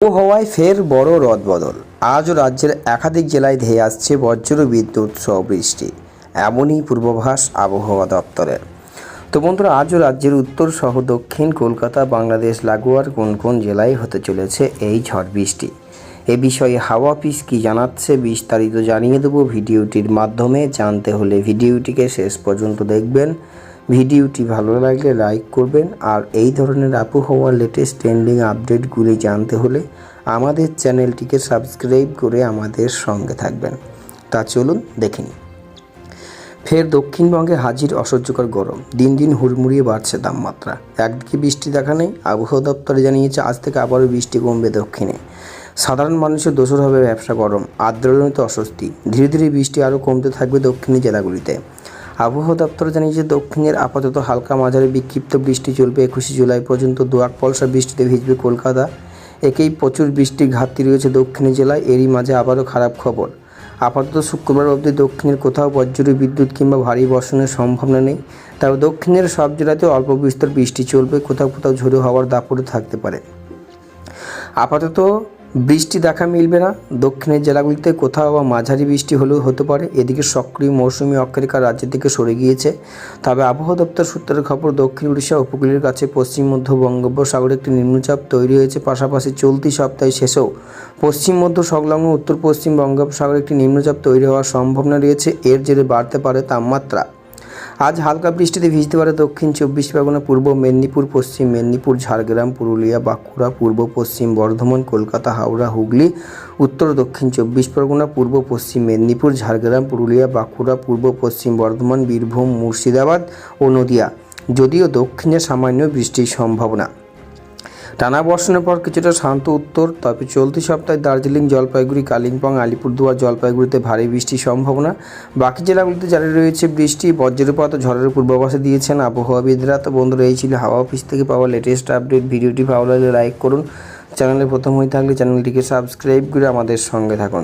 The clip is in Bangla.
আবহাওয়ায় ফের বড় রদবদল। আজও রাজ্যের একাধিক জেলায় ধেয়ে আসছে বজ্র বিদ্যুৎ সহ বৃষ্টি। এমনই পূর্বাভাস আবহাওয়া দপ্তরের। তো বন্ধুরা, আজও রাজ্যের উত্তর সহ দক্ষিণ কলকাতা, বাংলাদেশ, লাগোয়ার কোন কোন জেলায় হতে চলেছে এই ঝড় বৃষ্টি? এ বিষয়ে হাওয়া অফিস কী জানাচ্ছে বিস্তারিত জানিয়ে দেবো ভিডিওটির মাধ্যমে। জানতে হলে ভিডিওটিকে শেষ পর্যন্ত দেখবেন। ভিডিওটি ভালো লাগলে লাইক করবেন আর এই ধরনের আবহাওয়ার লেটেস্ট ট্রেন্ডিং আপডেটগুলি জানতে হলে আমাদের চ্যানেলটিকে সাবস্ক্রাইব করে আমাদের সঙ্গে থাকবেন। তা চলুন দেখে নিই। ফের দক্ষিণবঙ্গে হাজির অসহ্যকর গরম। দিন দিন হুড়মুড়িয়ে বাড়ছে তাপমাত্রা। একদিকে বৃষ্টি দেখা নেই, আবহাওয়া দপ্তরে জানিয়েছে আজ থেকে আবারও বৃষ্টি কমবে দক্ষিণে। সাধারণ মানুষের দোষর হবে ব্যবসা গরম, আর্দ্রজনিত অস্বস্তি। ধীরে ধীরে বৃষ্টি আরও কমতে থাকবে দক্ষিণী জেলাগুলিতে। আবহাওয়া দপ্তর জানিয়েছে, দক্ষিণের আপাতত হালকা মাঝারি বিক্ষিপ্ত বৃষ্টি চলবে একুশে জুলাই পর্যন্ত। দোয়াক পলসা বৃষ্টিতে ভিজবে কলকাতা। একেই প্রচুর বৃষ্টির ঘাটতি রয়েছে দক্ষিণী জেলায়, এরই মাঝে আবারও খারাপ খবর। আপাতত শুক্রবার অবধি দক্ষিণের কোথাও বজ্র বিদ্যুৎ কিংবা ভারী বর্ষণের সম্ভাবনা নেই। তবে দক্ষিণের সব জেলাতে অল্প বিস্তর বৃষ্টি চলবে, কোথাও কোথাও ঝোড়ো হওয়ার দাপটে থাকতে পারে। আপাতত বৃষ্টি দেখা মিলবে না। দক্ষিণের জেলাগুলিতে কোথাও বা মাঝারি বৃষ্টি হলেও হতে পারে। এদিকে সক্রিয় মৌসুমি অক্ষরেখা রাজ্য থেকে সরে গিয়েছে। তবে আবহাওয়া দপ্তর সূত্রের খবর, দক্ষিণ উড়িষ্যা উপকূলের কাছে পশ্চিম মধ্য বঙ্গোপসাগরে একটি নিম্নচাপ তৈরি হয়েছে। পাশাপাশি চলতি সপ্তাহে শেষেও পশ্চিম মধ্য সংলগ্ন উত্তর পশ্চিম বঙ্গোপসাগরে একটি নিম্নচাপ তৈরি হওয়ার সম্ভাবনা রয়েছে। এর জেরে বাড়তে পারে তাপমাত্রা। আজ হালকা বৃষ্টিতে ভিজতে পারে দক্ষিণ চব্বিশ পরগনা, পূর্ব মেদিনীপুর, পশ্চিম মেদিনীপুর, ঝাড়গ্রাম, পুরুলিয়া, বাঁকুড়া, পূর্ব, পশ্চিম বর্ধমান, কলকাতা, হাওড়া, হুগলি, উত্তর, দক্ষিণ চব্বিশ পরগনা, পূর্ব, পশ্চিম মেদিনীপুর, ঝাড়গ্রাম, পুরুলিয়া, বাঁকুড়া, পূর্ব, পশ্চিম বর্ধমান, বীরভূম, মুর্শিদাবাদ ও নদিয়া। যদিও দক্ষিণে সামান্য বৃষ্টির সম্ভাবনা। টানা বর্ষণের পর কিছুটা শান্ত উত্তর, তবে চলতি সপ্তাহে দার্জিলিং জলপাইগুড়ি, কালিম্পং, আলিপুরদুয়ার জলপাইগুড়িতে ভারী বৃষ্টির সম্ভাবনা। বাকি জেলাগুলিতে জারি রয়েছে বৃষ্টি, বজ্রপাত ঝড়ের পূর্বাভাসে দিয়েছেন আবহাওয়াবিদরা। তো বন্ধুরা, এই ছিল হাওয়া অফিস থেকে পাওয়া লেটেস্ট আপডেট ভিডিওটি ভালো লাগলে লাইক করুন। চ্যানেলে প্রথম হয়ে থাকলে চ্যানেলটিকে সাবস্ক্রাইব করে আমাদের সঙ্গে থাকুন।